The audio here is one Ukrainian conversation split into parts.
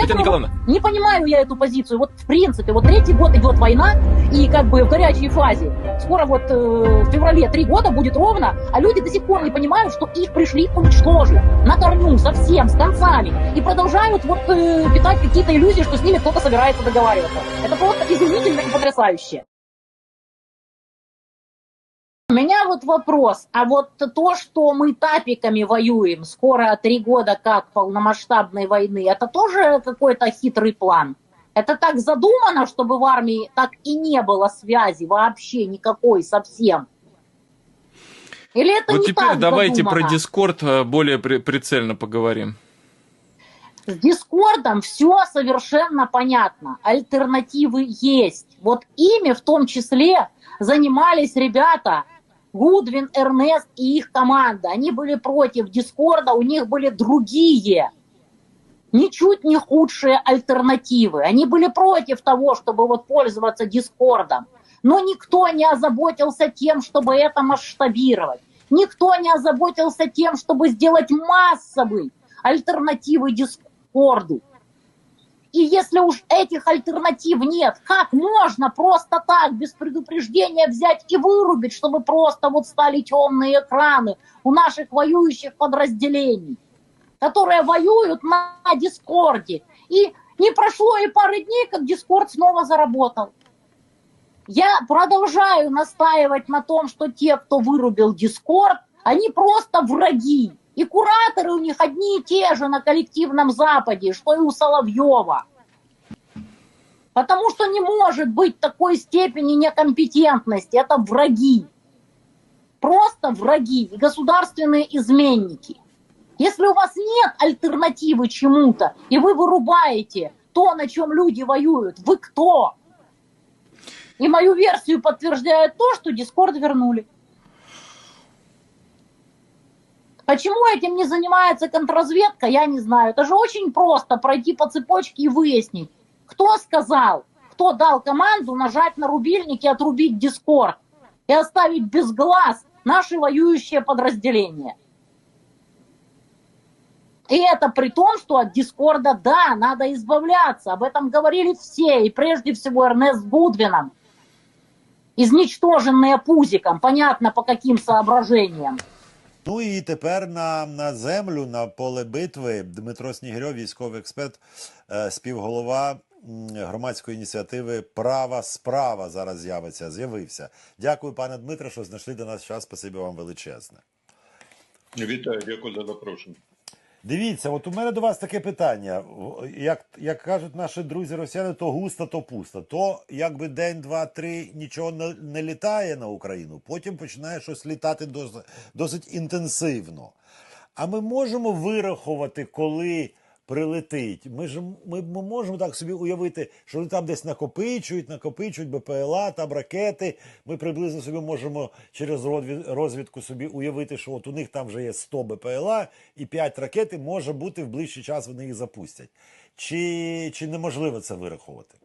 Татьяна Николаевна, Не понимаю я эту позицию. Вот в принципе, вот третий год идет война, и как бы в горячей фазе. Скоро вот э, в феврале три года будет ровно, а люди до сих пор не понимают, что их пришли уничтожить на корню, совсем, с концами. И продолжают вот э, питать какие-то иллюзии, что с ними кто-то собирается договариваться. Это просто изумительно и потрясающе. У меня вот вопрос, а вот то, что мы тапиками воюем, скоро три года как полномасштабной войны, это тоже какой-то хитрый план? Это так задумано, чтобы в армии так и не было связи вообще никакой совсем? Или это вот не теперь так давайте задумано? про Дискорд э, более при- прицельно поговорим. С Дискордом все совершенно понятно. Альтернативы есть. Вот ими в том числе занимались ребята Гудвин, Эрнест и их команда. Они были против Дискорда, у них были другие, ничуть не худшие альтернативы. Они были против того, чтобы вот пользоваться Дискордом. Но никто не озаботился тем, чтобы это масштабировать. Никто не озаботился тем, чтобы сделать массовый альтернативы Дискорду. И если уж этих альтернатив нет, как можно просто так, без предупреждения взять и вырубить, чтобы просто вот стали темные экраны у наших воюющих подразделений, которые воюют на Дискорде. И не прошло и пары дней, как Дискорд снова заработал. Я продолжаю настаивать на том, что те, кто вырубил Дискорд, они просто враги. И кураторы у них одни и те же на коллективном Западе, что и у Соловьева. Потому что не может быть такой степени некомпетентности. Это враги. Просто враги и государственные изменники. Если у вас нет альтернативы чему-то, и вы вырубаете то, на чем люди воюют, вы кто? И мою версию подтверждает то, что Дискорд вернули. Почему этим не занимается контрразведка, я не знаю. Это же очень просто пройти по цепочке и выяснить, кто сказал, кто дал команду нажать на рубильник и отрубить Дискорд и оставить без глаз наши воюющие подразделения. И это при том, что от Дискорда, да, надо избавляться. Об этом говорили все, и прежде всего Эрнест Гудвином. Изничтоженные пузиком, понятно по каким соображениям. Ну і тепер на, на землю, на поле битви Дмитро Снігирьов, військовий експерт, е, співголова громадської ініціативи Права справа зараз з'явиться. З'явився. Дякую, пане Дмитре, що знайшли до нас час. Спасибі вам величезне. Вітаю, дякую за запрошення. Дивіться, от у мене до вас таке питання. Як, як кажуть наші друзі росіяни, то густо, то пусто. То якби день, два, три нічого не, не літає на Україну, потім починає щось літати досить, досить інтенсивно. А ми можемо вирахувати, коли прилетить. Ми ж ми, ми можемо так собі уявити, що вони там десь накопичують, накопичують БПЛА, там ракети. Ми приблизно собі можемо через розвід- розвідку собі уявити, що от у них там вже є 100 БПЛА і 5 ракет, може бути в ближчий час вони їх запустять. Чи, чи неможливо це вирахувати?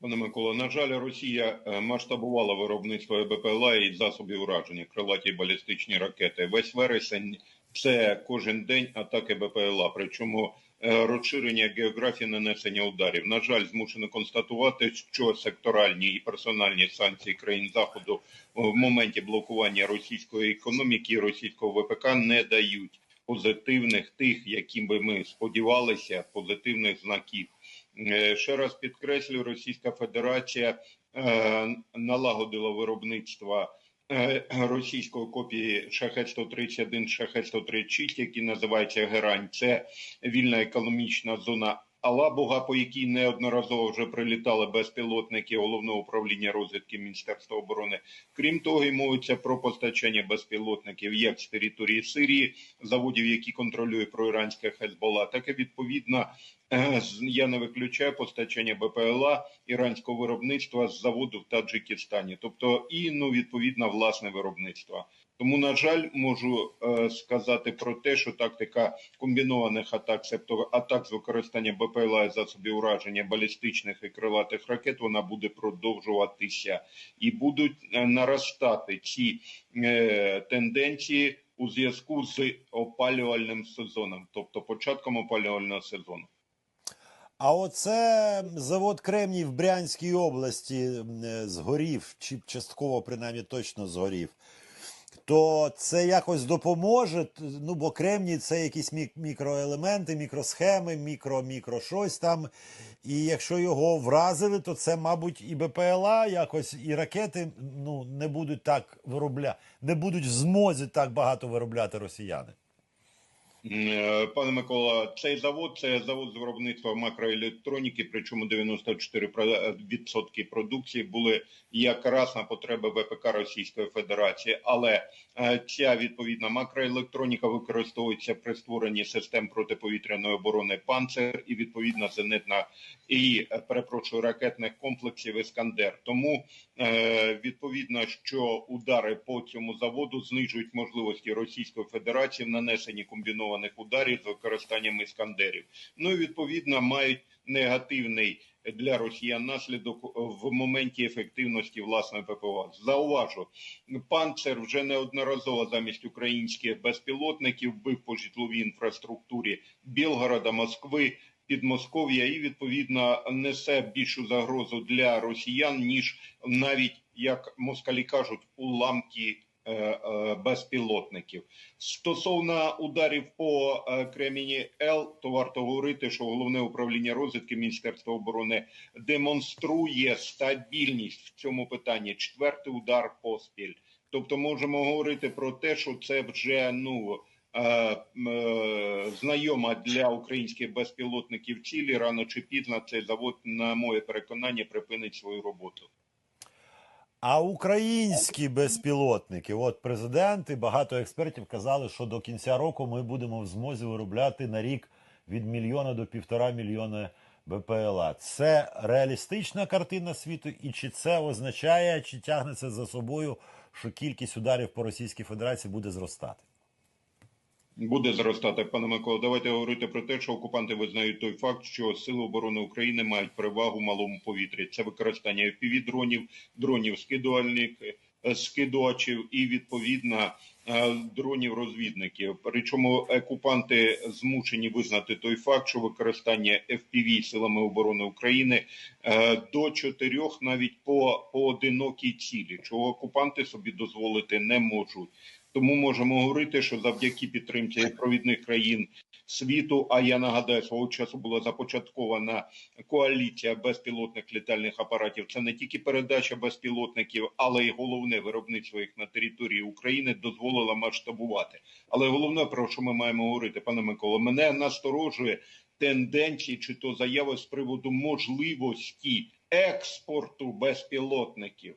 Пане Микола, на жаль, Росія е, масштабувала виробництво БПЛА і засобів ураження, крилаті балістичні ракети. Весь вересень це кожен день атаки БПЛА. Причому е, розширення географії нанесення ударів. На жаль, змушено констатувати, що секторальні і персональні санкції країн заходу в моменті блокування російської економіки і російського ВПК не дають позитивних тих, яким би ми сподівалися, позитивних знаків. Е, Ще раз підкреслю, Російська Федерація е, налагодила виробництво е, російської копії шахет 131 шахет 136 які називаються Герань. Це вільна економічна зона Алабуга, по якій неодноразово вже прилітали безпілотники головного управління розвідки Міністерства оборони. Крім того, і мовиться про постачання безпілотників як з території Сирії, заводів, які контролює проіранське Хезбола, так і відповідно Е, Я не виключаю постачання БПЛА іранського виробництва з заводу в Таджикистані, тобто і ну відповідно власне виробництво. Тому, на жаль, можу е, сказати про те, що тактика комбінованих атак, себто атак з використанням БПЛА і засобів ураження балістичних і крилатих ракет, вона буде продовжуватися і будуть е, наростати ці е, тенденції у зв'язку з опалювальним сезоном, тобто початком опалювального сезону. А оце завод Кремній в Брянській області згорів, чи частково принаймні точно згорів. То це якось допоможе. Ну, бо кремній це якісь мік- мікроелементи, мікросхеми, мікро, мікро щось там. І якщо його вразили, то це, мабуть, і БПЛА якось, і ракети ну, не будуть так виробляти, не будуть в змозі так багато виробляти росіяни. Е, Пане Микола, цей завод це завод з виробництва макроелектроніки, причому 94% продукції були якраз на потреби ВПК Російської Федерації. Але е, ця відповідна макроелектроніка використовується при створенні систем протиповітряної оборони «Панцер» і відповідна зенитна і е, перепрошую ракетних комплексів Іскандер. Тому е, відповідно, що удари по цьому заводу знижують можливості Російської Федерації в нанесенні комбінованих ударів з використанням іскандерів. Ну і відповідно мають негативний для росіян наслідок в моменті ефективності власної ППО. Зауважу, панцер вже неодноразово замість українських безпілотників бив по житловій інфраструктурі Білгорода, Москви. Підмосков'я і відповідно несе більшу загрозу для росіян ніж навіть як москалі кажуть уламки безпілотників. Стосовно ударів по е, Кремені Л, то варто говорити, що головне управління розвідки Міністерства оборони демонструє стабільність в цьому питанні. Четвертий удар поспіль. Тобто, можемо говорити про те, що це вже ну. е, е, Знайома для українських безпілотників цілі рано чи пізно цей завод, на моє переконання, припинить свою роботу. А українські безпілотники, от президент і багато експертів казали, що до кінця року ми будемо в змозі виробляти на рік від мільйона до півтора мільйона БПЛА. Це реалістична картина світу, і чи це означає, чи тягнеться за собою, що кількість ударів по Російській Федерації буде зростати? Буде зростати, пане Микола. Давайте говорити про те, що окупанти визнають той факт, що сили оборони України мають перевагу в малому повітрі. Це використання fpv дронів, дронів скидувальних, е, скидувачів і відповідно е, дронів розвідників. Причому окупанти змушені визнати той факт, що використання FPV силами оборони України е, до чотирьох навіть по поодинокій цілі, чого окупанти собі дозволити не можуть. Тому можемо говорити, що завдяки підтримці провідних країн світу, а я нагадаю, свого часу була започаткована коаліція безпілотних літальних апаратів. Це не тільки передача безпілотників, але й головне виробництво їх на території України дозволила масштабувати. Але головне про що ми маємо говорити, пане Микола, мене насторожує тенденції чи то заяви з приводу можливості експорту безпілотників.